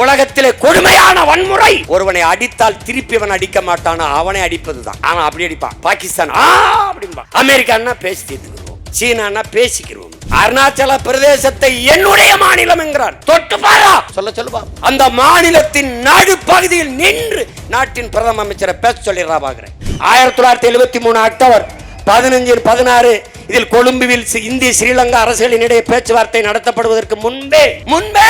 உலகத்திலே கொடுமையான வன்முறை. ஒருவனை அடித்தால் திருப்பி அவன் அடிக்க மாட்டானா? அவனை அடிப்பதுதான். அவன் அப்படி அடிப்பான் பாகிஸ்தான் ஆ அப்படின்பா. அமெரிக்கான்னா பேசி தீர்த்துக்கிறோம் சீனான்னா பேசிக்கிறோம் அருணாச்சல பிரதேசத்தை என்னுடைய மாநிலம் என்கிறான் தொட்டு பாரா. சொல்ல சொல்லுவா அந்த மாநிலத்தின் நடுப்பகுதியில் நின்று நாட்டின் பிரதம அமைச்சரை பேச சொல்லிடுறா பாக்குறேன். ஆயிரத்தி தொள்ளாயிரத்தி எழுபத்தி மூணு அக்டோபர் பதினஞ்சில் பதினாறு. இதில் கொழும்புவில் இந்திய ஸ்ரீலங்கா அரசுகளினிடையே பேச்சுவார்த்தை நடத்தப்படுவதற்கு முன்பே முன்பே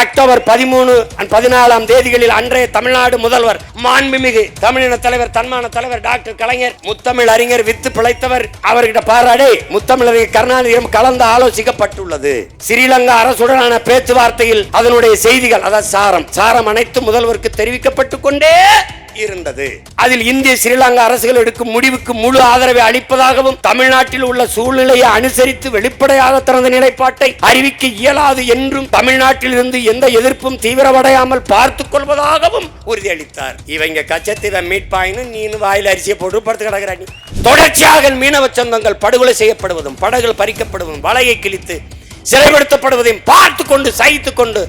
அக்டோபர் பதிமூணு பதினாலாம் தேதிகளில் அன்றைய தமிழ்நாடு முதல்வர் மாண்புமிகு தமிழின தலைவர் தன்மான தலைவர் டாக்டர் கலைஞர் முத்தமிழ் அறிஞர் வித்து பிழைத்தவர் அவர்கிட்ட பாராடே. முத்தமிழர் கருணாநிதியிடம் கலந்து ஆலோசிக்கப்பட்டுள்ளது. ஸ்ரீலங்கா அரசுடனான பேச்சுவார்த்தையில் அதனுடைய செய்திகள் அதாவது சாரம் சாரம் அனைத்து முதல்வருக்கு தெரிவிக்கப்பட்டு கொண்டே இருந்தது. அதில் இந்திய ஸ்ரீலங்கா அரசுகள் எடுக்கும் முடிவுக்கு முழு ஆதரவை அளிப்பதாகவும் தமிழ்நாட்டில் உள்ள சூழ்நிலையை அனுசரித்து வெளிப்படையாக தனது நிலைப்பாட்டை அறிவிக்க இயலாது என்றும் தமிழ்நாட்டில் இருந்து எந்த எதிர்ப்பும் தீவிரமடையாமல் பார்த்துக் கொள்வதாகவும் உறுதியளித்தார். இவங்க கச்சத்தீவை மீட்பாயின்னு நீனு வாயில் அரிசியை போட்டு படுத்து கிடக்கிறாங்க. தொடர்ச்சியாக மீனவ சொந்தங்கள் படுகொலை செய்யப்படுவதும் படகுகள் பறிக்கப்படுவதும் வலையை கிழித்து சிறைப்படுத்தப்படுவதையும் பார்த்து கொண்டு சகித்து கொண்டு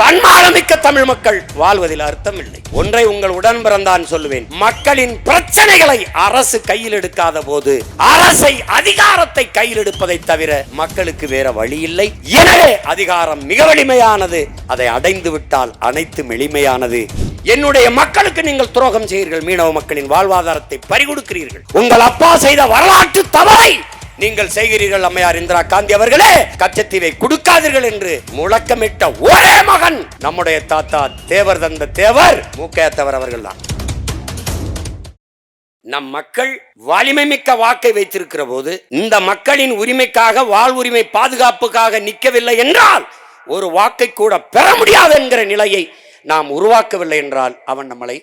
தன்மானமிக்க தமிழ் மக்கள் வாழ்வதில் அர்த்தம் இல்லை ஒன்றை உங்கள் உடன் பிறந்தான் சொல்லுவேன். மக்களின் பிரச்சனைகளை அரசு கையில் எடுக்காத போது அரசை அதிகாரத்தை கையில் எடுப்பதை தவிர மக்களுக்கு வேற வழி இல்லை. எனவே அதிகாரம் மிக வலிமையானது. அதை அடைந்து விட்டால் அனைத்தும் எளிமையானது. என்னுடைய மக்களுக்கு நீங்கள் துரோகம் செய்கிறீர்கள். மீனவ மக்களின் வாழ்வாதாரத்தை பறிகொடுக்கிறீர்கள். உங்கள் அப்பா செய்த வரலாற்று தவறை நீங்கள் செய்கிறீர்கள் அம்மையார் இந்திரா காந்தி அவர்களே. கச்சத்தீவை கொடுக்காதீர்கள் என்று முழக்கமிட்ட ஒரே மகன் நம்முடைய தாத்தா தேவர் தந்த தேவர் மூக்கையத்தவர் அவர்கள் தான் நம் மக்கள் வலிமை மிக்க வாக்கை வைத்திருக்கிற போது இந்த மக்களின் உரிமைக்காக வாழ் உரிமை பாதுகாப்புக்காக நிற்கவில்லை என்றால் ஒரு வாக்கை கூட பெற முடியாது என்கிற நிலையை நாம் உருவாக்கவில்லை என்றால் அவன் நம்மளை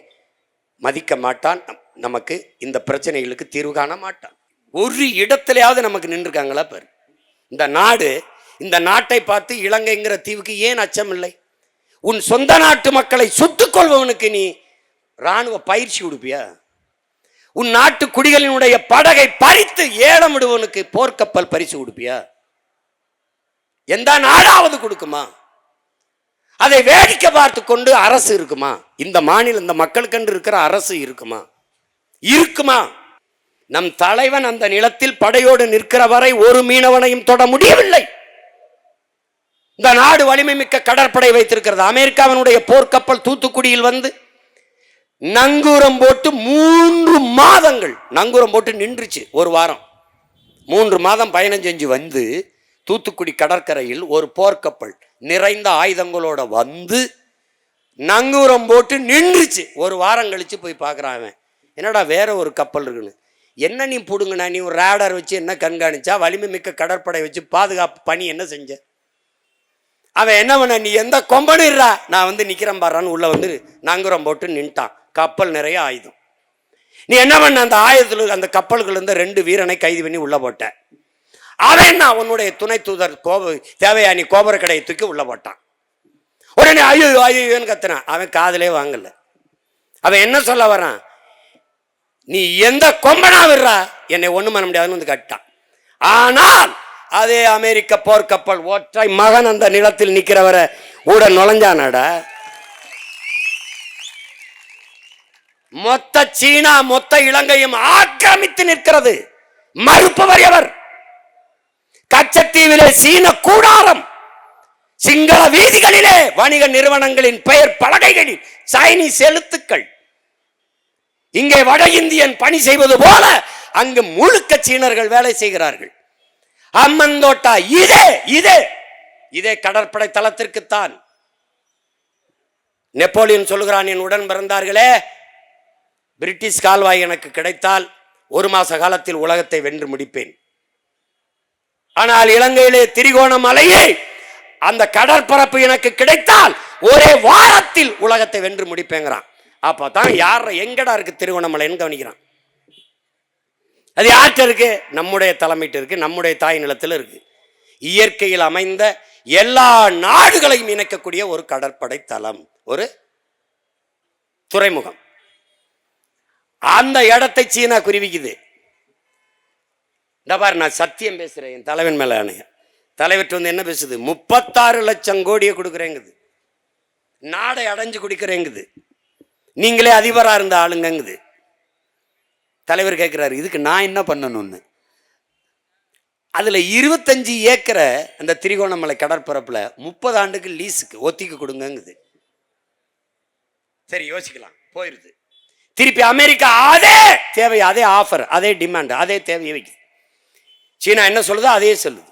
மதிக்க மாட்டான். நம்- நமக்கு இந்த பிரச்சனைகளுக்கு தீர்வு காண மாட்டான். ஒரு இடத்துலையாவது நமக்கு நின்றுருக்காங்களா பாரு. இந்த நாடு இந்த நாட்டை பார்த்து இலங்கைங்கிற தீவுக்கு ஏன் அச்சம் இல்லை? உன் சொந்த நாட்டு மக்களை சுட்டுக்கொள்பவனுக்கு நீ ராணுவ பயிற்சி கொடுப்பியா? உன் நாட்டு குடிகளினுடைய படகை பறித்து ஏலமிடுவனுக்கு போர்க்கப்பல் பரிசு கொடுப்பியா? எந்த நாடாவது கொடுக்குமா? அதை வேடிக்கை பார்த்து கொண்டு அரசு இருக்குமா? இந்த மாநிலம் இந்த மக்களுக்கென்று இருக்கிற அரசு இருக்குமா? இருக்குமா? நம் தலைவன் அந்த நிலத்தில் படையோடு நிற்கிற வரை ஒரு மீனவனையும் தொட முடியவில்லை. இந்த நாடு வலிமை மிக்க கடற்படை வைத்திருக்கிறது. அமெரிக்காவினுடைய போர்க்கப்பல் தூத்துக்குடியில் வந்து நங்கூரம் போட்டு மூன்று மாதங்கள் நங்கூரம் போட்டு நின்றுச்சு ஒரு வாரம். மூன்று மாதம் பயணம் செஞ்சு வந்து தூத்துக்குடி கடற்கரையில் ஒரு போர்க்கப்பல் நிறைந்த ஆயுதங்களோட வந்து நங்கூரம் போட்டு நின்றுச்சு. ஒரு வாரம் கழிச்சு போய் பார்க்குறான் அவன். என்னடா வேற ஒரு கப்பல் இருக்குன்னு. என்ன நீ பிடுங்கண்ணா நீ ஒரு ரேடார் வச்சு என்ன கண்காணிச்சா? வலிமை மிக்க கடற்படை வச்சு பாதுகாப்பு பணி என்ன செஞ்ச? அவன் என்ன பண்ண? நீ எந்த கொம்பனிடுறா நான் வந்து நிற்கிறேன் பாடுறான்னு உள்ளே வந்து நங்குரம் போட்டு நின்ட்டான். கப்பல் நிறைய ஆயுதம். நீ என்ன பண்ண? அந்த ஆயுதத்தில் அந்த கப்பல்கள் ரெண்டு வீரனை கைது பண்ணி உள்ளே போட்ட. அவன் என்ன? உன்னுடைய துணை தூதர் கோப தேவையா கோபுர கடையை தூக்கி உள்ள போட்டான். உடனே ஐயோ ஐயோன்னு கத்துனான். அவன் காதலே வாங்கலை. அவன் என்ன சொல்ல வரான் நீ எந்த கொம்பனா விடுறா? என்னை ஒன்றும் பண்ண முடியாதுன்னு வந்து கட்டான் ஆனால் அதே அமெரிக்க போர்க்கப்பல் ஒற்றை மகன் அந்த நிலத்தில் நிற்கிறவரை கூட நுழைஞ்சானடா. மொத்த சீனா மொத்த இலங்கையும் ஆக்கிரமித்து நிற்கிறது. மறுப்பவர் எவர்? கச்சத்தீவிலே சீன கூடாரம். சிங்கள வீதிகளிலே வணிக நிறுவனங்களின் பெயர் பலகைகளில். சைனீஸ் எழுத்துக்கள். இங்கே வட இந்தியன் பணி செய்வது போல அங்கு முழுக்க சீனர்கள் வேலை செய்கிறார்கள். அம்மந்தோட்டா இதே இதே. இதே கடற்படை தளத்திற்குத்தான். நெப்போலியன் சொல்லுகிறான் என் உடன் பிறந்தார்களே பிரிட்டிஷ் கால்வாய் எனக்கு கிடைத்தால் ஒரு மாச காலத்தில் உலகத்தை வென்று முடிப்பேன். ஆனால் இலங்கையிலே திரிகோணமலையே அந்த கடற்பரப்பு எனக்கு கிடைத்தால் ஒரே வாரத்தில் உலகத்தை வென்று முடிப்பேங்கிறான். அப்பதான் யார் எங்கடா இருக்குது திருவண்ணாமலைன்னு கவனிக்கிறான். அது யார்கிட்ட இருக்குது நம்முடைய தலைமைட்டு இருக்கு நம்முடைய தாய் நிலத்தில் இருக்குது இயற்கையில் அமைந்த எல்லா நாடுகளையும் இணைக்கக்கூடிய ஒரு கடற்படை தளம் ஒரு துறைமுகம். அந்த இடத்தை சீனா குருவிக்குது இந்த பாரு நான் சத்தியம் பேசுகிறேன் என் தலைவன் மேலே அணைய தலைவர்கிட்ட வந்து என்ன பேசுது? முப்பத்தாறு லட்சம் கோடியை கொடுக்குறேங்குது. நாடை அடைஞ்சு குடிக்கிறேங்குது. நீங்களே அதிபராக இருந்த ஆளுங்கங்குது. தலைவர் கேட்குறாரு இதுக்கு நான் என்ன பண்ணணும்னு? அதில் இருபத்தஞ்சி ஏக்கரை அந்த திரிகோணமலை கடற்பரப்பில் முப்பது ஆண்டுக்கு லீஸுக்கு ஒத்திக்கு கொடுங்கங்குது. சரி யோசிக்கலாம். போயிருது. திருப்பி அமெரிக்கா அதே தேவை அதே ஆஃபர் அதே டிமாண்ட் அதே தேவையை வைக்குது. சீனா என்ன சொல்லுதோ அதே சொல்லுது.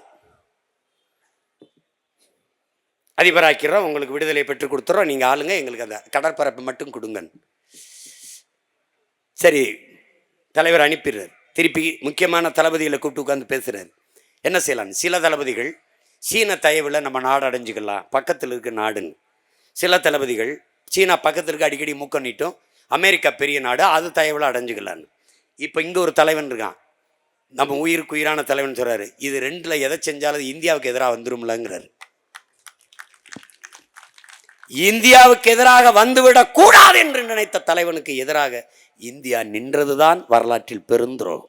அதிபராக்கிறோம் உங்களுக்கு விடுதலை பெற்றுக் கொடுத்துறோம். நீங்கள் ஆளுங்க எங்களுக்கு அந்த கடற்பரப்பு மட்டும் கொடுங்க சரி தலைவர் அனுப்பிடுறார். திருப்பி முக்கியமான தளபதிகளை கூப்பிட்டு உட்காந்து பேசுகிறார் என்ன செய்யலாம் சில தளபதிகள் சீன தயவில் நம்ம நாடு அடைஞ்சிக்கலாம். பக்கத்தில் இருக்க நாடுன்னு. சில தளபதிகள் சீனா பக்கத்தில் இருக்க அடிக்கடி மூக்கண்ணிட்டும் அமெரிக்கா பெரிய நாடு அது தயவில் அடைஞ்சிக்கலான்னு இப்போ இங்கே ஒரு தலைவன் இருக்கான். நம்ம உயிருக்கு உயிரான தலைவன் சொல்கிறாரு இது ரெண்டில் எதை செஞ்சாலும் இந்தியாவுக்கு எதிராக வந்துரும்லங்கிறாரு. இந்தியாவுக்கு எதிராக வந்துவிடக் கூடாது என்று நினைத்த தலைவனுக்கு எதிராக இந்தியா நின்றதுதான் வரலாற்றில் பெருந்துரோகம்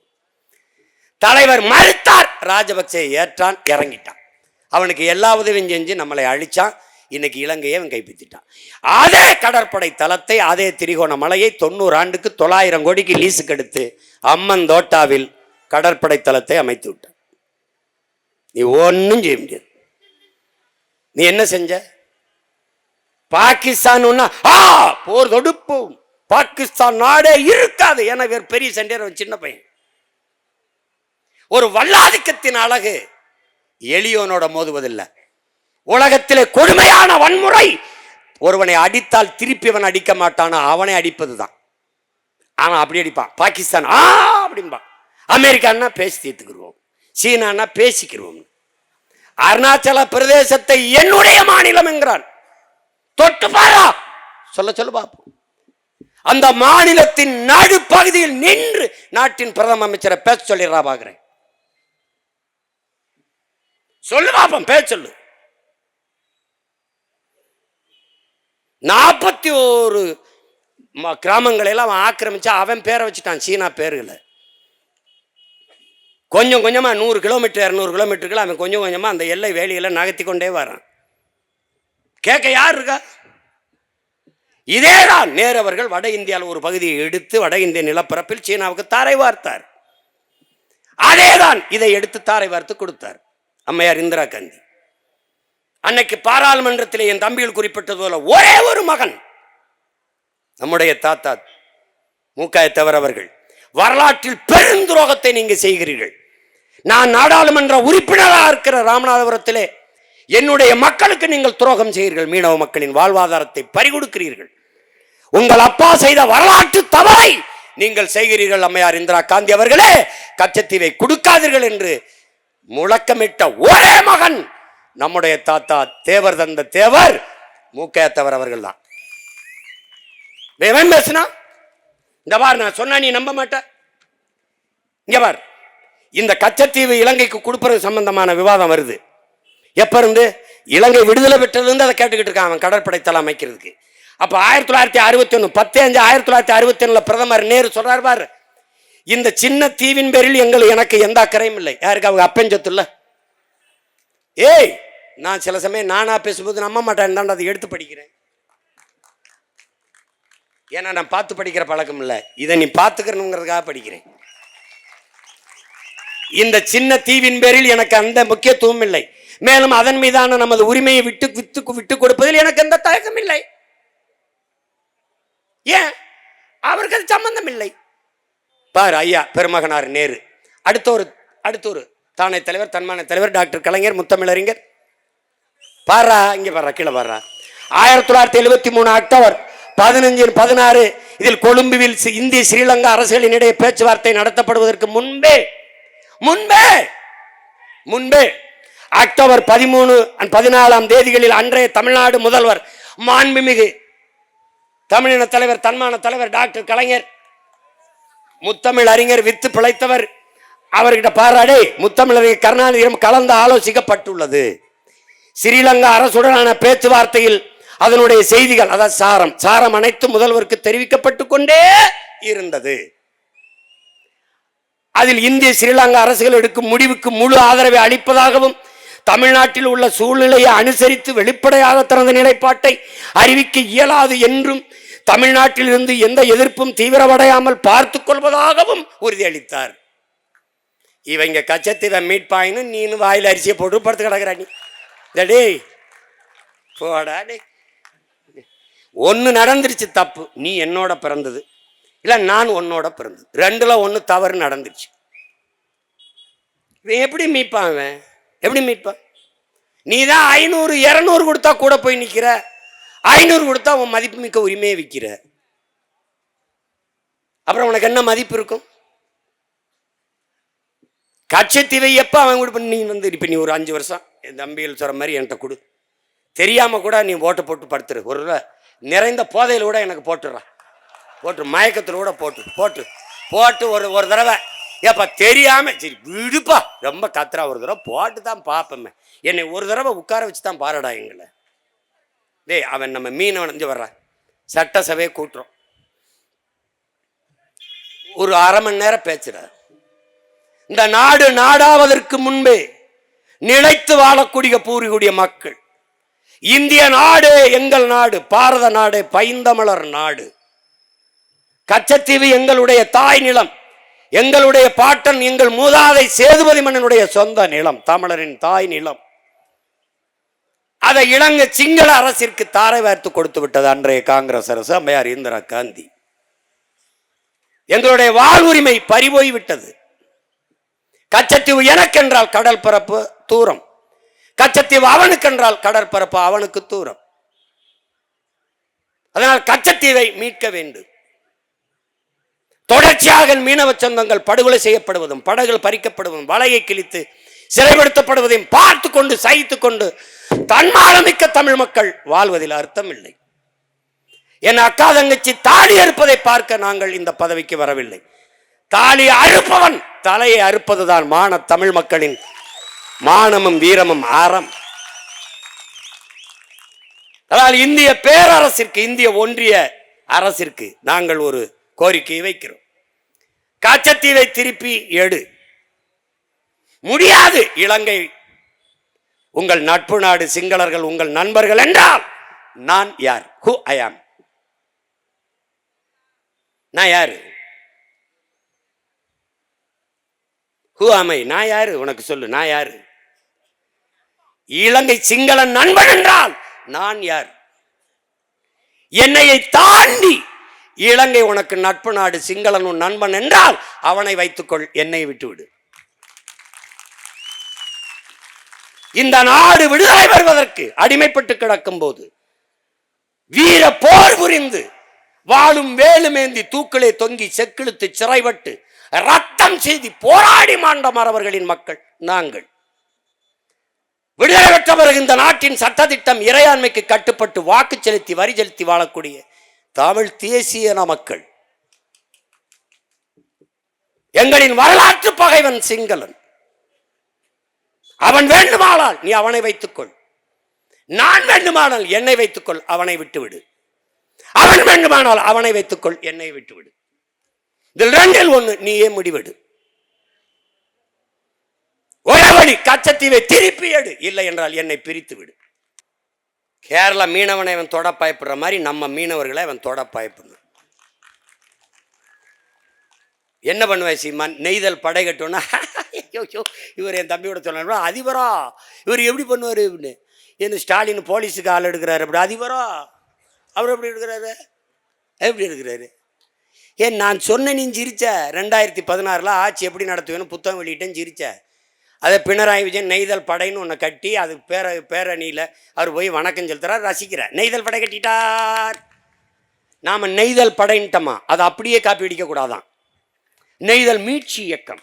தலைவர் மறுத்தார் ராஜபக்சே ஏற்றான் இறங்கிட்டான். அவனுக்கு எல்லா உதவியும் செஞ்சு நம்மளை அழிச்சான். இன்னைக்கு இலங்கையை அவன் கைப்பற்றிட்டான். அதே கடற்படை தளத்தை அதே திரிகோணமலையை தொண்ணூறு ஆண்டுக்கு தொள்ளாயிரம் கோடிக்கு லீஸுக்கு எடுத்து அம்மன் தோட்டாவில் கடற்படை தளத்தை அமைத்து விட்டான். நீ ஒன்றும் செய்ய முடியாது. நீ என்ன செஞ்ச? பாகிஸ்தான் ஒன்னா ஆ போர் தொடுப்போம். பாகிஸ்தான் நாடே இருக்காது. ஏன்னா இவர் பெரிய சண்டையர் அவன் சின்ன பையன். ஒரு வல்லாதிக்கத்தின் அழகு எளியோனோட மோதுவதில்லை. உலகத்திலே கொடுமையான வன்முறை. ஒருவனை அடித்தால் திருப்பி அவன் அடிக்க மாட்டானா. அவனை அடிப்பது தான் ஆனால் அப்படி அடிப்பான். பாகிஸ்தான் ஆ அப்படிம்பான் அமெரிக்கான்னா பேசி தீர்த்துக்கிடுவோம் சீனான்னா பேசிக்கிடுவோம் அருணாச்சல பிரதேசத்தை என்னுடைய மாநிலம் என்கிறான். தொட்டு பாரா. சொல்ல சொல்லு பாப்போம் அந்த மாநிலத்தின் நடுப்பகுதியில் நின்று நாட்டின் பிரதம அமைச்சரை பேச சொல்லிடுறா பாக்குறேன். சொல்லு பாப்போம் பேச சொல்லு. நாற்பத்தி ஒரு கிராமங்களை எல்லாம் அவன் ஆக்கிரமிச்சா அவன் பேரை வச்சுட்டான் சீனா பேருகளை. கொஞ்சம் கொஞ்சமாக நூறு கிலோமீட்டர் இரநூறு கிலோமீட்டருக்குள்ள அவன் கொஞ்சம் கொஞ்சமாக அந்த எல்லை வேலிகளை நகர்த்தி கொண்டே வரான். கேட்க யார் இருக்கா? இதேதான் நேரு அவர்கள் வட இந்தியாவில் ஒரு பகுதியை எடுத்து வட இந்திய நிலப்பரப்பில் சீனாவுக்கு தாரை வார்த்தார். அதேதான் இதை எடுத்து தாரை வார்த்து கொடுத்தார். அம்மையார் இந்திரா காந்தி. அன்னைக்கு பாராளுமன்றத்தில் என் தம்பிகள் குறிப்பிட்டது போல ஒரே ஒரு மகன் நம்முடைய தாத்தா மூக்காயத்தவர் அவர்கள். வரலாற்றில் பெருந்துரோகத்தை நீங்க செய்கிறீர்கள். நான் நாடாளுமன்ற உறுப்பினராக இருக்கிற ராமநாதபுரத்திலே என்னுடைய மக்களுக்கு நீங்கள் துரோகம் செய்கிறீர்கள். மீனவ மக்களின் வாழ்வாதாரத்தை பறிகொடுக்கிறீர்கள். உங்கள் அப்பா செய்த வரலாற்று தவறை நீங்கள் செய்கிறீர்கள் அம்மையார் இந்திரா காந்தி அவர்களே. கச்சத்தீவை கொடுக்காதீர்கள் என்று முழக்கமிட்ட ஒரே மகன் நம்முடைய தாத்தா தேவர் தந்த தேவர் மூக்கையத்தவர் அவர்கள் தான் எவன் பேசுனா? இந்த பார் நான் சொன்னா நீ நம்ப மாட்ட. இங்க பார் இந்த கச்சத்தீவு இலங்கைக்கு கொடுப்பது சம்பந்தமான விவாதம் வருது. எப்போ இருந்து? இலங்கை விடுதலை பெற்றதுலேருந்து அதை கேட்டுக்கிட்டு இருக்கான் அவன் கடற்படை தளம் அமைக்கிறதுக்கு. அப்போ ஆயிரத்தி தொள்ளாயிரத்தி அறுபத்தி ஒன்று பத்து அஞ்சு ஆயிரத்தி தொள்ளாயிரத்தி அறுபத்தி ஒன்றில் பிரதமர் நேரு சொல்கிறார் பாரு. இந்த சின்ன தீவின் பேரில் எங்கள் எனக்கு எந்த அக்கறையும் இல்லை. யாருக்கு? அவங்க அப்பஞ்சத்துல ஏய் நான் சில சமயம் நானா பேசும்போது நம்ப மாட்டேன் தான் அதை எடுத்து படிக்கிறேன். ஏன்னா நான் பார்த்து படிக்கிற பழக்கம் இல்லை. இதை நீ பார்த்துக்கணுங்கிறதுக்காக படிக்கிறேன். இந்த சின்ன தீவின் பேரில் எனக்கு அந்த முக்கியத்துவம் இல்லை. மேலும் அதன் மீதான நமது உரிமையை விட்டு வித்து விட்டு கொடுப்பதில் எனக்கு எந்த தயக்கம் இல்லை ஏன்? அவருக்கு அது சம்பந்தம் இல்லை பாரு ஐயா பெருமகனார் நேரு. அடுத்த ஒரு அடுத்த ஒரு தானே தலைவர் தன்மான தலைவர் டாக்டர் கலைஞர் முத்தமிழறிஞர். பாரா இங்க பாரா கீழே பாரா. ஆயிரத்தி தொள்ளாயிரத்தி எழுபத்தி மூணு அக்டோபர் பதினஞ்சு பதினாறு இதில் கொழும்புவில் சி- இந்திய ஸ்ரீலங்கா அரசுகளினிடையே பேச்சுவார்த்தை நடத்தப்படுவதற்கு முன்பே முன்பே முன்பே அக்டோபர் பதிமூணு பதினாலாம் தேதிகளில் அன்றைய தமிழ்நாடு முதல்வர் மாண்புமிகு தமிழின தலைவர் தன்மான தலைவர் டாக்டர் கலைஞர் முத்தமிழ் அறிஞர் வித்து பிழைத்தவர். அவர்கிட்ட பாராடே முத்தமிழறிஞர் கருணாநிதியிடம் கலந்து ஆலோசிக்கப்பட்டுள்ளது. ஸ்ரீலங்கா அரசுடனான பேச்சுவார்த்தையில் அதனுடைய செய்திகள் அதாவது சாரம். சாரம் அனைத்து முதல்வருக்கு தெரிவிக்கப்பட்டு கொண்டே இருந்தது. அதில் இந்திய ஸ்ரீலங்கா அரசுகள் எடுக்கும் முடிவுக்கு முழு ஆதரவை அளிப்பதாகவும் தமிழ்நாட்டில் உள்ள சூழ்நிலையை அனுசரித்து வெளிப்படையாக தனது நிலைப்பாட்டை அறிவிக்க இயலாது என்றும் தமிழ்நாட்டிலிருந்து எந்த எதிர்ப்பும் தீவிரமடையாமல் பார்த்து கொள்வதாகவும் உறுதியளித்தார். இவங்க கச்சத்தீவை மீட்பாயின்னு நீனு வாயில் அரிசியை போட்டு படுத்து கிடக்குறா நீ. இந்த போடா டே ஒன்று நடந்துருச்சு தப்பு நீ என்னோட பிறந்தது. இல்லை நான் உன்னோட பிறந்தது. ரெண்டில் ஒன்று தவறு நடந்துருச்சு. இவன் எப்படி மீட்பான் அவன்? எப்படி மீட்பான் நீ தான் ஐநூறு இரநூறு கொடுத்தா கூட போய் நிற்கிற ஐநூறு கொடுத்தா உன் மதிப்பு மிக்க உரிமையை விற்கிற அப்புறம் உனக்கு என்ன மதிப்பு இருக்கும்? கட்சத்தீவை எப்போ அவன் கூட நீ வந்து இப்போ நீ ஒரு அஞ்சு வருஷம் என் தம்பிகள் சொல்கிற மாதிரி என்கிட்ட கொடு. தெரியாமல் கூட நீ ஓட்டை போட்டு படுத்துரு. ஒரு தடவை நிறைந்த போதையில் கூட எனக்கு போட்டுடுறான் போட்டு மயக்கத்தில் கூட போட்டு போட்டு போட்டு ஒரு ஒரு தடவை ஏப்பா தெரியாம சரி விடுப்பா. ரொம்ப கத்துறா ஒரு தடவை போட்டு தான் பார்ப்போமே என்னை ஒரு தடவை உட்கார வச்சு தான் பாருடா எங்களை. டேய் அவன் நம்ம மீனவன் இங்கே வர்றான் சட்டசபையை கூட்டுறோம். ஒரு அரை மணி நேரம் பேச்சுடா. இந்த நாடு நாடாவதற்கு முன்பே நிலைத்து வாழக்கூடிய பூரிக்கூடிய மக்கள். இந்திய நாடு எங்கள் நாடு பாரத நாடு பைந்தமலர் நாடு. கச்சத்தீவு எங்களுடைய தாய் நிலம். எங்களுடைய பாட்டன் எங்கள் மூதாதை சேதுபதி மன்னனுடைய சொந்த நிலம் தமிழரின் தாய் நிலம். அதை இலங்கை சிங்கள அரசிற்கு தாரை வார்த்து கொடுத்து விட்டது அன்றைய காங்கிரஸ் அரசு அம்மையார் இந்திரா காந்தி. எங்களுடைய வாழ்வுரிமை பறிபோய்விட்டது கச்சத்தீவு எனக்கென்றால் கடல் பரப்பு தூரம். கச்சத்தீவு அவனுக்கென்றால் கடற்பரப்பு அவனுக்கு தூரம். அதனால் கச்சத்தீவை மீட்க வேண்டும். தொடர்ச்சியாக மீனவ சொந்தங்கள் படுகொலை செய்யப்படுவதும் படகுகள் பறிக்கப்படுவதும் வலையை கிழித்து சிறைப்படுத்தப்படுவதையும் பார்த்து கொண்டு சகித்து கொண்டு தன்மானமிக்க தமிழ் மக்கள் வாழ்வதில் அர்த்தம் இல்லை என் அக்கா தங்கச்சி தாலி அறுப்பதை பார்க்க நாங்கள் இந்த பதவிக்கு வரவில்லை. தாலி அறுப்பவன் தலையை அறுப்பதுதான் மான தமிழ் மக்களின் மானமும் வீரமும் ஆரம் அதனால் இந்திய பேரரசிற்கு இந்திய ஒன்றிய அரசிற்கு நாங்கள் ஒரு கோரிக்கையை வைக்கிறோம். காச்சத்தீவை திருப்பி எடு. முடியாது இலங்கை. உங்கள் நட்பு நாடு சிங்களர்கள் உங்கள் நண்பர்கள் என்றால் நான் யார்? ஹூ ஐ ஆம் நான் யாரு? ஹூ அமை நான் யாரு? உனக்கு சொல்லு நான் யாரு? இலங்கை சிங்கள நண்பன் என்றால் நான் யார்? என்னையை தாண்டி இலங்கை உனக்கு நட்பு நாடு சிங்களன் உன் நண்பன் என்றால் அவனை வைத்துக்கொள் என்னை விட்டுவிடு. இந்த நாடு விடுதலை பெறுவதற்கு அடிமைப்பட்டு கிடக்கும் போது வீர போர் புரிந்து வாழும் வேலுமேந்தி தூக்களை தொங்கி செக்கிழுத்து சிறைபட்டு ரத்தம் செய்தி போராடி மாண்ட மறவர்களின் மக்கள் நாங்கள். விடுதலை பெற்ற பிறகு இந்த நாட்டின் சட்டத்திட்டம் இறையாண்மைக்கு கட்டுப்பட்டு வாக்கு செலுத்தி வரி செலுத்தி வாழக்கூடிய தமிழ் தேசிய மக்கள் எங்களின் வரலாற்று பகைவன் சிங்களன். அவன் வேண்டுமானால் நீ அவனை வைத்துக்கொள். நான் வேண்டுமானால் என்னை வைத்துக்கொள் அவனை விட்டுவிடு. அவன் வேண்டுமானால் அவனை வைத்துக்கொள் என்னை விட்டுவிடு. இதில் ரெண்டில் ஒன்று நீயே முடிவெடு. ஒரே வழி கச்சத்தீவை திருப்பி எடு. இல்லை என்றால் என்னை பிரித்து விடு கேரளா மீனவனை இவன் தொட பயப்படுற மாதிரி நம்ம மீனவர்களை அவன் தொட பயப்படணும். என்ன பண்ணுவேன் சீமான்? நெய்தல் படை கட்டோன்னா ஐயோ இவர் என் தம்பியோட சொன்னா அதிபரா இவர் எப்படி பண்ணுவார் இப்படின்னு? என்ன ஸ்டாலின் போலீஸுக்கு ஆள் எடுக்கிறாரு அப்படி அதிபரா அவர் எப்படி எடுக்கிறாரு? எப்படி எடுக்கிறாரு? ஏன் நான் சொன்ன நீ சிரிச்ச ரெண்டாயிரத்தி பதினாறில் ஆட்சி எப்படி நடத்துவேன்னு புத்தகம் வெளியிட்டேன் சிரிச்சேன் அதை பினராயி விஜயன் நெய்தல் படைன்னு ஒன்று கட்டி அது பேர பேரணியில் அவர் போய் வணக்கம் செலுத்துறார் ரசிக்கிறார். நெய்தல் படை கட்டிட்டார். நாம் நெய்தல் படைன்ட்டோமா? அதை அப்படியே காப்பி அடிக்கக்கூடாதான் நெய்தல் மீட்சி இயக்கம்.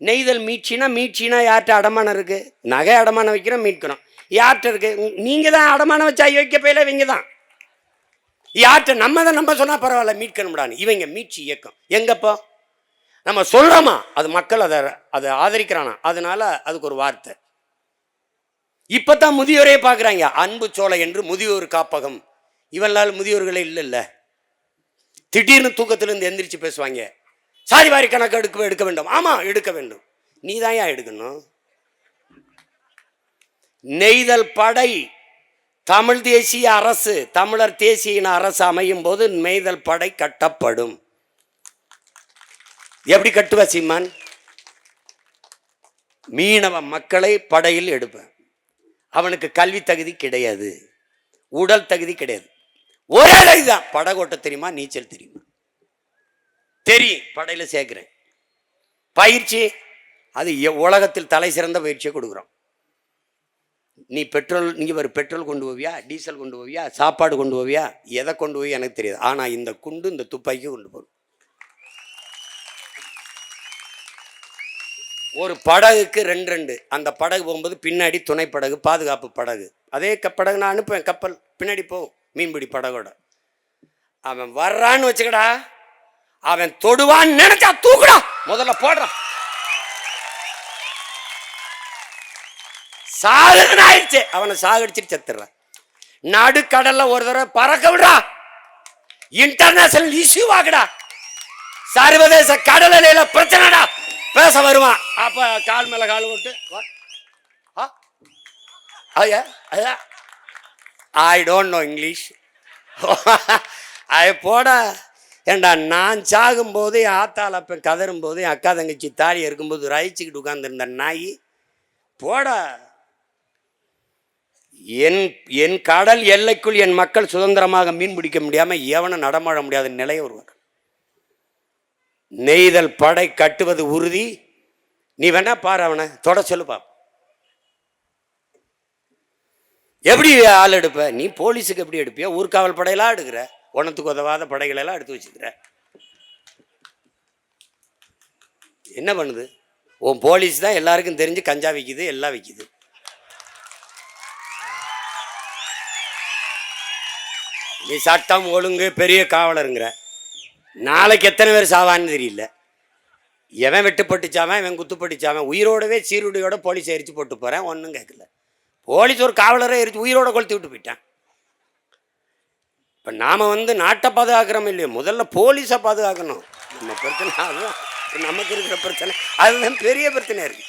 நெய்தல் மீட்சினா மீட்சினா யார்கிட்ட அடமானம் இருக்குது நகை அடமானம் வைக்கிறோம் மீட்கிறோம். யார்கிட்ட இருக்கு? நீங்கள் தான் அடமானம் வச்சா வைக்க போயில இவங்க தான் யார்கிட்ட நம்ம தான் நம்ம சொன்னால் பரவாயில்ல மீட்கணும்டான்னு. இவங்க மீட்சி இயக்கம். எங்கப்போ? நம்ம சொல்கிறோமா அது மக்கள் அதை அதை ஆதரிக்கிறானா? அதனால அதுக்கு ஒரு வார்த்தை. இப்போ தான் முதியோரே பார்க்குறாங்க அன்பு சோலை என்று முதியோர் காப்பகம். இவனால் முதியோர்களே இல்லைல்ல. திடீர்னு தூக்கத்திலிருந்து எந்திரிச்சு பேசுவாங்க. சாதி வாரி கணக்கு எடுக்க எடுக்க வேண்டும். ஆமாம் எடுக்க வேண்டும். நீ தான் ஏன் எடுக்கணும்? நெய்தல் படை தமிழ் தேசிய அரசு தமிழர் தேசிய இன அரசு அமையும் போது நெய்தல் படை கட்டப்படும். எப்படி கட்டுவ சீமான்? மீனவ மக்களை படையில் எடுப்பேன். அவனுக்கு கல்வி தகுதி கிடையாது. உடல் தகுதி கிடையாது. ஒரே இதுதான் படகோட்ட தெரியுமா? நீச்சல் தெரியுமா? தெரியும். படையில் சேர்க்குறேன். பயிற்சி அது எ- உலகத்தில் தலை சிறந்த பயிற்சியை கொடுக்குறோம். நீ பெட்ரோல் நீங்கள் ஒரு பெட்ரோல் கொண்டு போவியா? டீசல் கொண்டு போவியா? சாப்பாடு கொண்டு போவியா? எதை கொண்டு போய் எனக்கு தெரியாது. ஆனால் இந்த குண்டு இந்த துப்பாக்கி கொண்டு போகணும். ஒரு படகுக்கு ரெண்டு ரெண்டு. அந்த படகு போகும்போது பின்னாடி துணை படகு பாதுகாப்பு படகு. அதே க- படகு நான் அனுப்புவேன். கப்பல் பின்னாடி போகும். மீன்பிடி படகோட. அவன் வர்றான்னு வச்சுக்கடா. அவன் தொடுவான்னு நினைச்சா தூக்குடா. முதல்ல போடுறான் சாகுன்னு ஆயிடுச்சு. அவனை சாகடிச்சிட்டு செத்துடுறான் நடுக்கடல்ல ஒரு தடவை பறக்க விடுறா. இன்டர்நேஷனல் இஷ்யூ ஆகுடா. சர்வதேச கடல் அலையில பிரச்சனைடா. பேச வருவான் அப்ப கால் மேல கால் போட்டு. வா. ஆ? ஐயா ஐயா. ஐ டோன்ட் நோ இங்கிலீஷ் அது போட. ஏண்டா நான் சாகும்போது என் ஆத்தாள் அப்போ கதறும் போது என் அக்கா தங்கச்சி தாலி இருக்கும்போது ரயிச்சுக்கிட்டு உட்காந்துருந்த நாய் போடா. என் என் கடல் எல்லைக்குள் என் மக்கள் சுதந்திரமாக மீன் பிடிக்க முடியாம எவனும் நடமாட முடியாத நிலை வருவார் நெய்தல் படை கட்டுவது உறுதி. நீ வேணா பாரு அவனை தொட சொல்லுப்பா எப்படி ஆள் எடுப்ப? நீ போலீஸுக்கு எப்படி எடுப்பியா ஊர்காவல் படையெல்லாம் எடுக்கிற. ஒன்றத்துக்கு உதவாத படைகளெல்லாம் எடுத்து வச்சுக்கிற. என்ன பண்ணுது? உன் போலீஸ் தான் எல்லாருக்கும் தெரிஞ்சு கஞ்சா விற்கிது எல்லாம் விற்கிது நீ சட்டம் ஒழுங்கு பெரிய காவலருங்கிற. நாளைக்கு எத்தனை பேர் சாவான்னு தெரியல. எவன் வெட்டுப்பட்டுச்சாவன் இவன் குத்துப்பட்டுச்சாவன் உயிரோடவே சீருடையோட போலீஸ் எரிச்சு போட்டு போகிறேன் ஒன்றும் கேட்கல போலீஸ் ஒரு காவலரை எரிச்சு உயிரோட கொளுத்தி விட்டு போயிட்டான். இப்போ நாம் வந்து நாட்டை பாதுகாக்கிறோம் இல்லையோ? முதல்ல போலீஸை பாதுகாக்கணும். நம்ம பிரச்சனை அதுதான். நமக்கு இருக்கிற பிரச்சனை. அதுதான் பெரிய பிரச்சனை இருக்கு.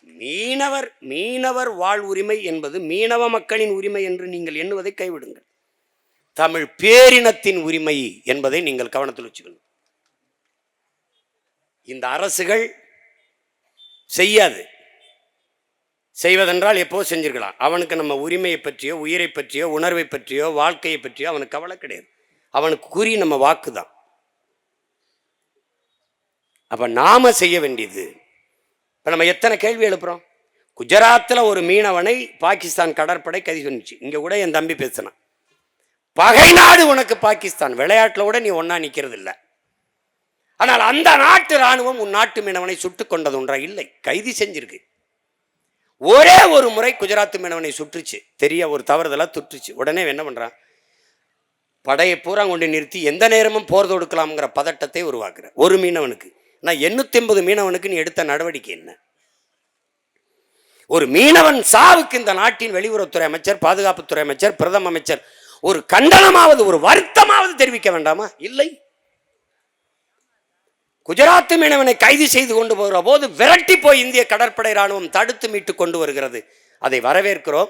மீனவர் மீனவர் வாழ் உரிமை என்பது மீனவ மக்களின் உரிமை என்று நீங்கள் எண்ணுவதை கைவிடுங்கள். தமிழ் பேரினத்தின் உரிமை என்பதை நீங்கள் கவனத்தில் வச்சுக்கணும். இந்த அரசுகள் செய்யாது. செய்வதென்றால் எப்போ செஞ்சிருக்கலாம்? அவனுக்கு நம்ம உரிமையை பற்றியோ உயிரை பற்றியோ உணர்வை பற்றியோ வாழ்க்கையை பற்றியோ அவனுக்கு கவலை கிடையாது. அவனுக்கு கூறி நம்ம வாக்கு தான். அப்போ நாம செய்ய வேண்டியது இப்போ நம்ம எத்தனை கேள்வி எழுப்புகிறோம் குஜராத்தில் ஒரு மீனவனை பாகிஸ்தான் கடற்படை கைது பண்ணிச்சு. இங்கே கூட என் தம்பி பேசினான் பகை நாடு உனக்கு பாகிஸ்தான். விளையாட்டில் கூட நீ ஒன்றா நிற்கிறது இல்லை ஆனால் அந்த நாட்டு ராணுவம் உன் நாட்டு மீனவனை சுட்டு கொண்டது ஒன்றா? இல்லை. கைது செஞ்சிருக்கு. ஒரே ஒரு முறை குஜராத் மீனவனை சுற்றுச்சு தெரிய ஒரு தவறுதலாக துற்றுச்சு உடனே என்ன பண்ணுறான் படையை பூரா கொண்டு நிறுத்தி எந்த நேரமும் போர் தொடுக்கலாம்ங்கிற பதட்டத்தை உருவாக்குற ஒரு மீனவனுக்கு. நான் எண்ணூற்றி ஐம்பது மீனவனுக்கு நீ எடுத்த நடவடிக்கை என்ன? ஒரு மீனவன் சாவுக்கு இந்த நாட்டின் வெளியுறவுத்துறை அமைச்சர் பாதுகாப்புத்துறை அமைச்சர் பிரதம அமைச்சர் ஒரு கண்டனமாவது ஒரு வருத்தமாவது தெரிவிக்க வேண்டாமா? இல்லை. குஜராத் மீனவனை கைது செய்து கொண்டு போகிற போது விரட்டி போய் இந்திய கடற்படை ராணுவம் தடுத்து மீட்டு கொண்டு வருகிறது. அதை வரவேற்கிறோம்.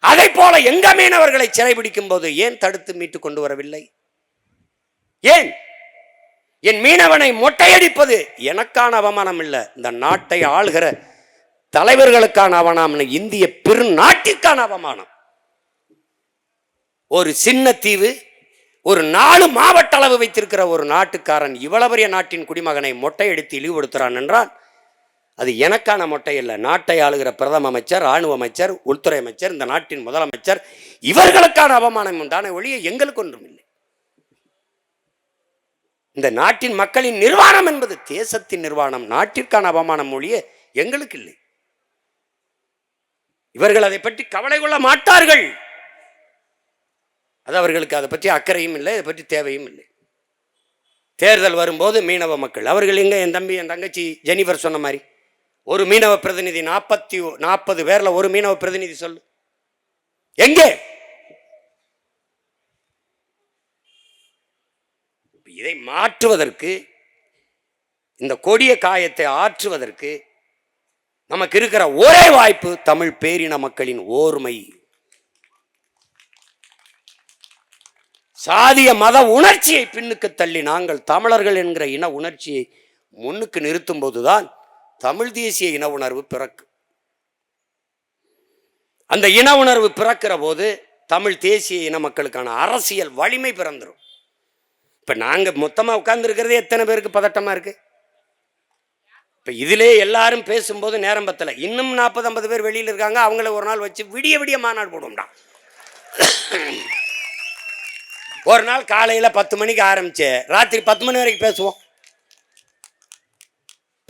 அதை போல எங்க மீனவர்களை சிறைபிடிக்கும் போது ஏன் தடுத்து மீட்டு கொண்டு வரவில்லை? ஏன்? என் மீனவனை மொட்டையடிப்பது எனக்கான அவமானம் இல்லை இந்த நாட்டை ஆள்கிற தலைவர்களுக்கான அவமானம் இந்திய பெருநாட்டிற்கான அவமானம். ஒரு சின்ன தீவு ஒரு நாலு மாவட்ட அளவு வைத்திருக்கிற ஒரு நாட்டுக்காரன் இவ்வளவு பெரிய நாட்டின் குடிமகனை மொட்டையடித்து இழிவுபடுத்துகிறான் என்றால் அது எனக்கான மொட்டை இல்லை நாட்டை ஆளுகிற பிரதம அமைச்சர் இராணுவ அமைச்சர் உள்துறை அமைச்சர் இந்த நாட்டின் முதலமைச்சர் இவர்களுக்கான அவமானம் உண்டான ஒழிய எங்களுக்கு ஒன்றும் இல்லை. இந்த நாட்டின் மக்களின் நிர்வாணம் என்பது தேசத்தின் நிர்வாணம். நாட்டிற்கான அவமானம் ஒழிய எங்களுக்கு இல்லை. இவர்கள் அதை பற்றி கவலை கொள்ள மாட்டார்கள். அது அவர்களுக்கு அதை பற்றி அக்கறையும் இல்லை இதை பற்றி தேவையும் இல்லை. தேர்தல் வரும்போது மீனவ மக்கள் அவர்கள் எங்க? என் தம்பி என் தங்கச்சி ஜெனிஃபர் சொன்ன மாதிரி. ஒரு மீனவ பிரதிநிதி நாற்பத்தி நாற்பது பேரில் ஒரு மீனவ பிரதிநிதி சொல்லு. எங்கே? இதை மாற்றுவதற்கு இந்த கொடிய காயத்தை ஆற்றுவதற்கு நமக்கு இருக்கிற ஒரே வாய்ப்பு தமிழ் பேரின மக்களின் ஓர்மை. சாதிய மத உணர்ச்சியை பின்னுக்கு தள்ளி நாங்கள் தமிழர்கள் என்கிற இன உணர்ச்சியை முன்னுக்கு நிறுத்தும் போதுதான் தமிழ் தேசிய இன உணர்வு பிறக்கு. அந்த இன உணர்வு பிறக்கிற போது தமிழ் தேசிய இன மக்களுக்கான அரசியல் வலிமை பிறந்துடும் இப்ப நாங்க மொத்தமா உட்கார்ந்துருக்கிறதே எத்தனை பேருக்கு பதட்டமா இருக்கு? இப்ப இதிலே எல்லாரும் பேசும்போது நேரம் பத்தலை. இன்னும் நாற்பது ஐம்பது பேர் வெளியில் இருக்காங்க. அவங்கள ஒரு நாள் வச்சு விடிய விடிய மாநாடு போடுவோம்டா. ஒரு நாள் காலையில் பத்து மணிக்கு ஆரம்பிச்சு ராத்திரி பத்து மணி வரைக்கும் பேசுவோம்.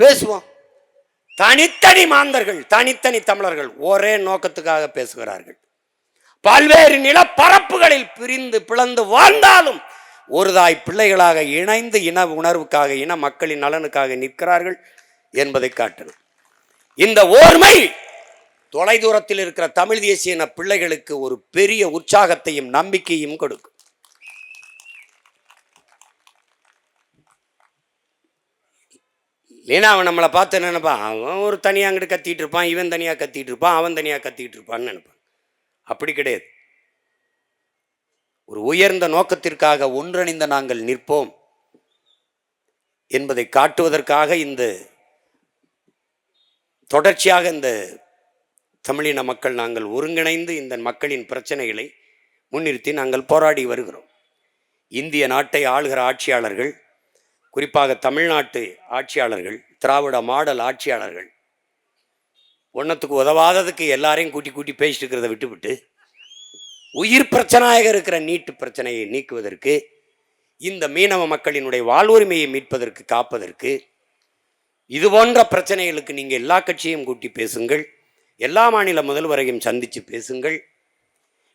பேசுவோம். தனித்தனி மாந்தர்கள் தனித்தனி தமிழர்கள் ஒரே நோக்கத்துக்காக பேசுகிறார்கள். பல்வேறு நிலப்பரப்புகளில் பிரிந்து பிளந்து வாழ்ந்தாலும் ஒருதாய் பிள்ளைகளாக இணைந்து இன உணர்வுக்காக இன மக்களின் நலனுக்காக நிற்கிறார்கள் என்பதை காட்டணும். இந்த ஓர்மை தொலைதூரத்தில் இருக்கிற தமிழ் தேசிய இன பிள்ளைகளுக்கு ஒரு பெரிய உற்சாகத்தையும் நம்பிக்கையும் கொடுக்கும். ஏன்னா அவன் நம்மளை பார்த்து என்ன நினைப்பான்? அவன் ஒரு தனியாக அங்கிட்டு கத்திட்டு இருப்பான் இவன் தனியாக கத்திட்டு இருப்பான் அவன் தனியாக கத்திட்டு இருப்பான்னு நினைப்பான். அப்படி கிடையாது. ஒரு உயர்ந்த நோக்கத்திற்காக ஒன்றிணைந்த நாங்கள் நிற்போம் என்பதை காட்டுவதற்காக இந்த தொடர்ச்சியாக இந்த தமிழின மக்கள் நாங்கள் ஒருங்கிணைந்து இந்த மக்களின் பிரச்சனைகளை முன்னிறுத்தி நாங்கள் போராடி வருகிறோம். இந்திய நாட்டை ஆளுகிற ஆட்சியாளர்கள் குறிப்பாக தமிழ்நாட்டு ஆட்சியாளர்கள் திராவிட மாடல் ஆட்சியாளர்கள் ஒன்றத்துக்கு உதவாததுக்கு எல்லாரையும் கூட்டி கூட்டி பேசிட்டு இருக்கிறத விட்டுவிட்டு உயிர் பிரச்சனையாக இருக்கிற நீட்டு பிரச்சனையை நீக்குவதற்கு இந்த மீனவ மக்களினுடைய வாழ்வுரிமையை மீட்பதற்கு காப்பதற்கு இது போன்ற பிரச்சனைகளுக்கு நீங்கள் எல்லா கட்சியும் கூட்டி பேசுங்கள் எல்லா மாநில முதல்வரையும் சந்தித்து பேசுங்கள்.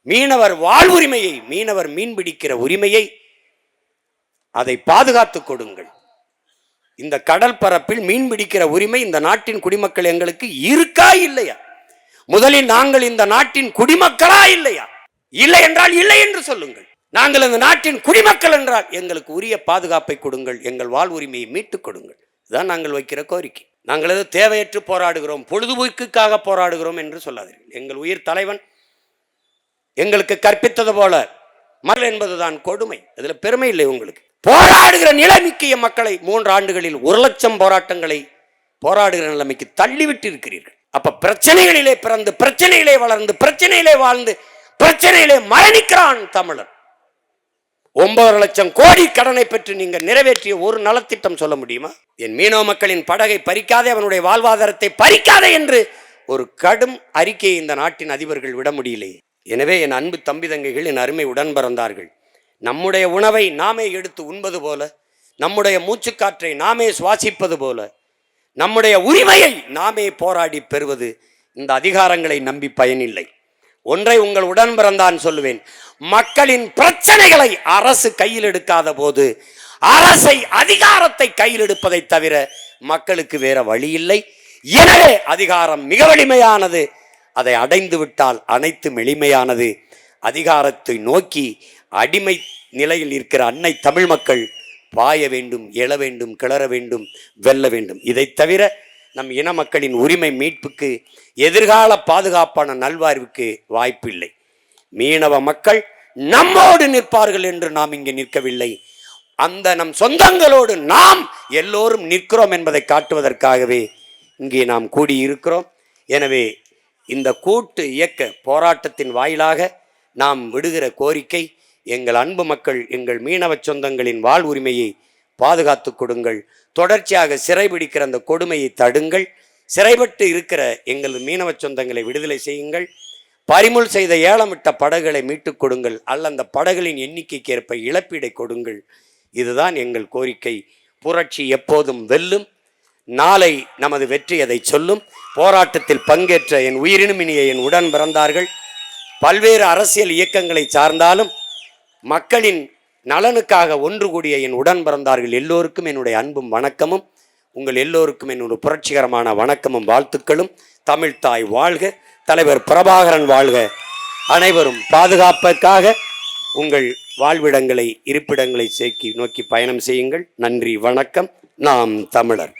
மீனவர் வாழ்வுரிமையை மீனவர் மீன் பிடிக்கிற உரிமையை அதை பாதுகாத்து கொடுங்கள். இந்த கடல் பரப்பில் மீன் பிடிக்கிற உரிமை இந்த நாட்டின் குடிமக்கள் எங்களுக்கு இருக்கா இல்லையா? முதலில் நாங்கள் இந்த நாட்டின் குடிமக்களா இல்லையா? இல்லை என்றால் இல்லை என்று சொல்லுங்கள். நாங்கள் இந்த நாட்டின் குடிமக்கள் என்றால் எங்களுக்கு உரிய பாதுகாப்பை கொடுங்கள் எங்கள் வாழ்வுரிமையை மீட்டுக் கொடுங்கள். இதுதான் நாங்கள் வைக்கிற கோரிக்கை. நாங்கள் ஏதோ தேவையற்று போராடுகிறோம் பொழுதுபோக்குக்காக போராடுகிறோம் என்று சொல்லாதீர்கள். எங்கள் உயிர் தலைவன் எங்களுக்கு கற்பித்தது போல. மகள் என்பதுதான் கொடுமை. இதில் பெருமை இல்லை உங்களுக்கு. போராடுகிற நிலைமிக்கிய மக்களை மூன்று ஆண்டுகளில் ஒரு லட்சம் போராட்டங்களை போராடுகிற நிலைமைக்கு தள்ளிவிட்டு இருக்கிறீர்கள். அப்ப பிரச்சனைகளிலே பிறந்து பிரச்சனையிலே வளர்ந்து பிரச்சனையிலே வாழ்ந்து பிரச்சனையிலே மரணிக்கிறான் தமிழன். ஒன்பது லட்சம் கோடி கடனை பெற்று நீங்கள் நிறைவேற்றிய ஒரு நலத்திட்டம் சொல்ல முடியுமா? என் மீனவ மக்களின் படகை பறிக்காதே அவனுடைய வாழ்வாதாரத்தை பறிக்காதே என்று ஒரு கடும் அறிக்கையை இந்த நாட்டின் அதிபர்கள் விட முடியலையே. எனவே என் அன்பு தம்பி தங்கைகள் என் அருமை உடன் பிறந்தார்கள். நம்முடைய உணவை நாமே எடுத்து உண்பது போல நம்முடைய மூச்சுக்காற்றை நாமே சுவாசிப்பது போல நம்முடைய உரிமையை நாமே போராடி பெறுவது இந்த அதிகாரங்களை நம்பி பயனில்லை. ஒன்றை உங்கள் உடன் பிறந்தான் சொல்லுவேன். மக்களின் பிரச்சனைகளை அரசு கையில் எடுக்காத போது அரசை அதிகாரத்தை கையில் எடுப்பதை தவிர மக்களுக்கு வேற வழி இல்லை. எனவே அதிகாரம் மிக வலிமையானது. அதை அடைந்து விட்டால் அனைத்தும் எளிமையானது. அதிகாரத்தை நோக்கி அடிமை நிலையில் இருக்கிற அன்னை தமிழ் மக்கள் பாய வேண்டும் எழ வேண்டும் கிளற வேண்டும் வெல்ல வேண்டும். இதை தவிர நம் இன மக்களின் உரிமை மீட்புக்கு எதிர்கால பாதுகாப்பான நல்வாழ்வுக்கு வாய்ப்பில்லை மீனவ மக்கள் நம்மோடு நிற்பார்கள் என்று நாம் இங்கே நிற்கவில்லை. அந்த நம் சொந்தங்களோடு நாம் எல்லோரும் நிற்கிறோம் என்பதை காட்டுவதற்காகவே இங்கே நாம் கூடியிருக்கிறோம். எனவே இந்த கூட்டு இயக்க போராட்டத்தின் வாயிலாக நாம் விடுகிற கோரிக்கை எங்கள் அன்பு மக்கள் எங்கள் மீனவ சொந்தங்களின் வாழ் உரிமையை பாதுகாத்து கொடுங்கள். தொடர்ச்சியாக சிறைபிடிக்கிற அந்த கொடுமையை தடுங்கள். சிறைப்பட்டு இருக்கிற எங்கள் மீனவ சொந்தங்களை விடுதலை செய்யுங்கள். பறிமுள் செய்த ஏலமிட்ட படகுகளை மீட்டுக் கொடுங்கள். அல்ல அந்த படகுகளின் எண்ணிக்கைக்கு ஏற்ப இழப்பீடை கொடுங்கள். இதுதான் எங்கள் கோரிக்கை. புரட்சி எப்போதும் வெல்லும். நாளை நமது வெற்றி அதை சொல்லும். போராட்டத்தில் பங்கேற்ற என் உயிரினும் இனிய என் உடன் பிறந்தார்கள். பல்வேறு அரசியல் இயக்கங்களை சார்ந்தாலும் மக்களின் நலனுக்காக ஒன்று கூடிய என் உடன் பிறந்தார்கள் எல்லோருக்கும் என்னுடைய அன்பும் வணக்கமும். உங்கள் எல்லோருக்கும் என்னுடைய புரட்சிகரமான வணக்கமும் வாழ்த்துக்களும். தமிழ் தாய் வாழ்க தலைவர் பிரபாகரன் வாழ்க. அனைவரும் பாதுகாப்பதற்காக உங்கள் வாழ்விடங்களை இருப்பிடங்களை சேர்க்கி நோக்கி பயணம் செய்யுங்கள். நன்றி வணக்கம். நாம் தமிழர்.